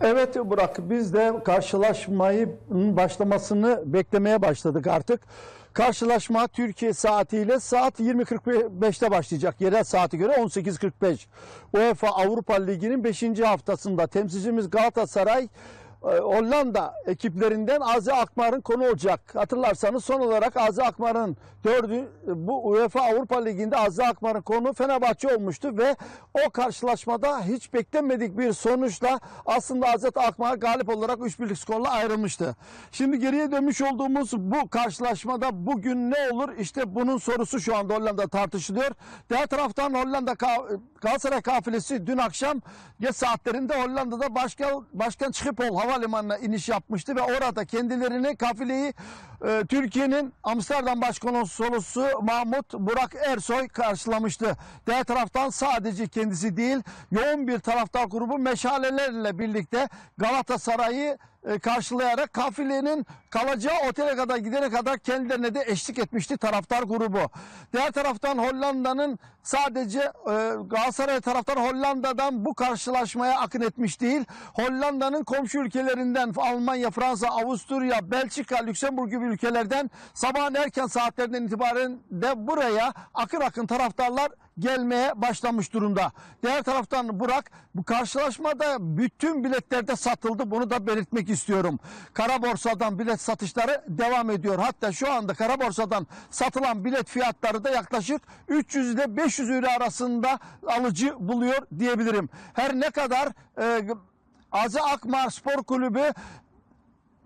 Evet Burak biz de karşılaşmayı başlamasını beklemeye başladık artık. Karşılaşma Türkiye saatiyle saat 20.45'te başlayacak. Yerel saati göre 18.45. UEFA Avrupa Ligi'nin 5. haftasında temsilcimiz Galatasaray Hollanda ekiplerinden Azi Akmar'ın konu olacak. Hatırlarsanız son olarak Azi Akmar'ın dördü bu UEFA Avrupa Ligi'nde Azi Akmar'ın konu Fenerbahçe olmuştu ve o karşılaşmada hiç beklenmedik bir sonuçla aslında Azat Akmar galip olarak 3 birlik skorla ayrılmıştı. Şimdi geriye dönmüş olduğumuz bu karşılaşmada bugün ne olur? İşte bunun sorusu şu anda Hollanda tartışılıyor. Diğer taraftan Hollanda Galatasaray kafilesi dün akşam geç saatlerinde Hollanda'da başkan, başkan Schiphol havalimanına iniş yapmıştı ve orada kendilerini kafileyi e, Türkiye'nin Amsterdam Başkonsolosu Mahmut Burak Ersoy karşılamıştı. Diğer taraftan sadece kendisi değil yoğun bir taraftar grubu meşalelerle birlikte Galatasaray'ı e, karşılayarak kafilenin kalacağı otele kadar gidene kadar kendilerine de eşlik etmişti taraftar grubu. Diğer taraftan Hollanda'nın sadece e, Galatasaray taraftan Hollanda'dan bu karşılaşmaya akın etmiş değil. Hollanda'nın komşu ülkelerinden Almanya, Fransa, Avusturya, Belçika, Lüksemburg gibi ülkelerden sabahın erken saatlerinden itibaren de buraya akın akın taraftarlar gelmeye başlamış durumda. Diğer taraftan Burak bu karşılaşmada bütün biletlerde satıldı. Bunu da belirtmek istiyorum. Kara borsadan bilet satışları devam ediyor. Hatta şu anda kara borsadan satılan bilet fiyatları da yaklaşık 300 ile 500 euro arasında alıcı buluyor diyebilirim. Her ne kadar e, Azi Akmar Spor Kulübü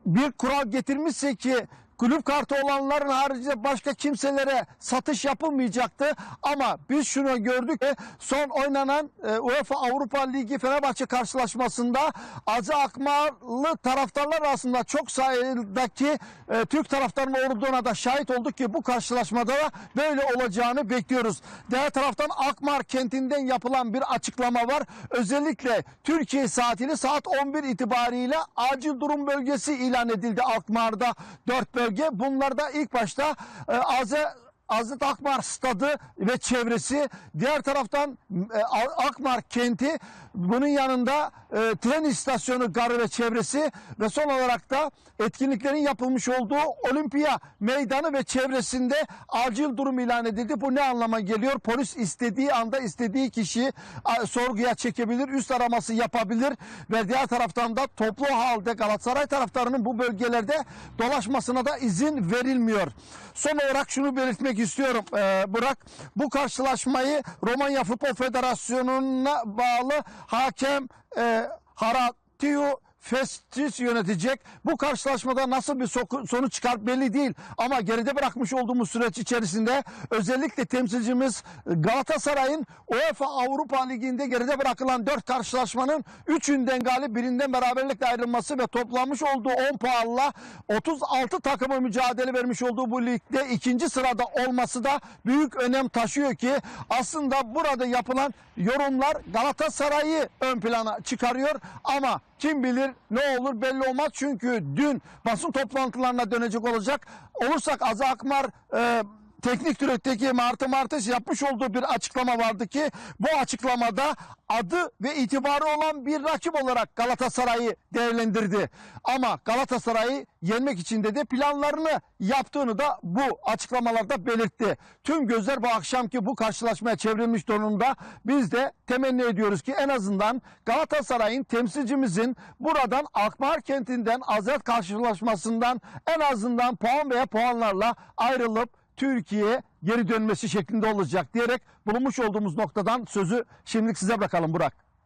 bir kural getirmişse ki kulüp kartı olanların haricinde başka kimselere satış yapılmayacaktı. Ama biz şunu gördük ki son oynanan e, UEFA Avrupa Ligi Fenerbahçe karşılaşmasında Azı Akmarlı taraftarlar arasında çok sayıdaki e, Türk taraftarının olduğuna da şahit olduk ki bu karşılaşmada da böyle olacağını bekliyoruz. Diğer taraftan Akmar kentinden yapılan bir açıklama var. Özellikle Türkiye saatiyle saat 11 itibariyle acil durum bölgesi ilan edildi Akmar'da 4 bölge. Bunlarda ilk başta e, Aze Azat Akmar stadı ve çevresi diğer taraftan e, Akmar kenti bunun yanında e, tren istasyonu garı ve çevresi ve son olarak da etkinliklerin yapılmış olduğu olimpiya meydanı ve çevresinde acil durum ilan edildi. Bu ne anlama geliyor? Polis istediği anda istediği kişi a, sorguya çekebilir, üst araması yapabilir ve diğer taraftan da toplu halde Galatasaray taraftarının bu bölgelerde dolaşmasına da izin verilmiyor. Son olarak şunu belirtmek istiyorum e, Burak. Bu karşılaşmayı Romanya Futbol Federasyonu'na bağlı hakem e, Haratiu Festis yönetecek. Bu karşılaşmada nasıl bir sonuç çıkar belli değil. Ama geride bırakmış olduğumuz süreç içerisinde özellikle temsilcimiz Galatasaray'ın UEFA Avrupa Ligi'nde geride bırakılan 4 karşılaşmanın 3'ünden galip birinden beraberlikle ayrılması ve toplanmış olduğu 10 puanla 36 takımı mücadele vermiş olduğu bu ligde ikinci sırada olması da büyük önem taşıyor ki aslında burada yapılan yorumlar Galatasaray'ı ön plana çıkarıyor ama kim bilir ne olur belli olmaz. Çünkü dün basın toplantılarına dönecek olacak olursak Azı Akmar e, teknik direktörü Martı Martes yapmış olduğu bir açıklama vardı ki bu açıklamada adı ve itibarı olan bir rakip olarak Galatasaray'ı değerlendirdi. Ama Galatasaray'ı yenmek için de planlarını yaptığını da bu açıklamalarda belirtti. Tüm gözler bu akşamki bu karşılaşmaya çevrilmiş durumda. Biz de temenni ediyoruz ki en azından Galatasaray'ın temsilcimizin buradan Akmar kentinden Azat karşılaşmasından en azından puan veya puanlarla ayrılıp Türkiye'ye geri dönmesi şeklinde olacak diyerek bulunmuş olduğumuz noktadan sözü şimdilik size bırakalım Burak.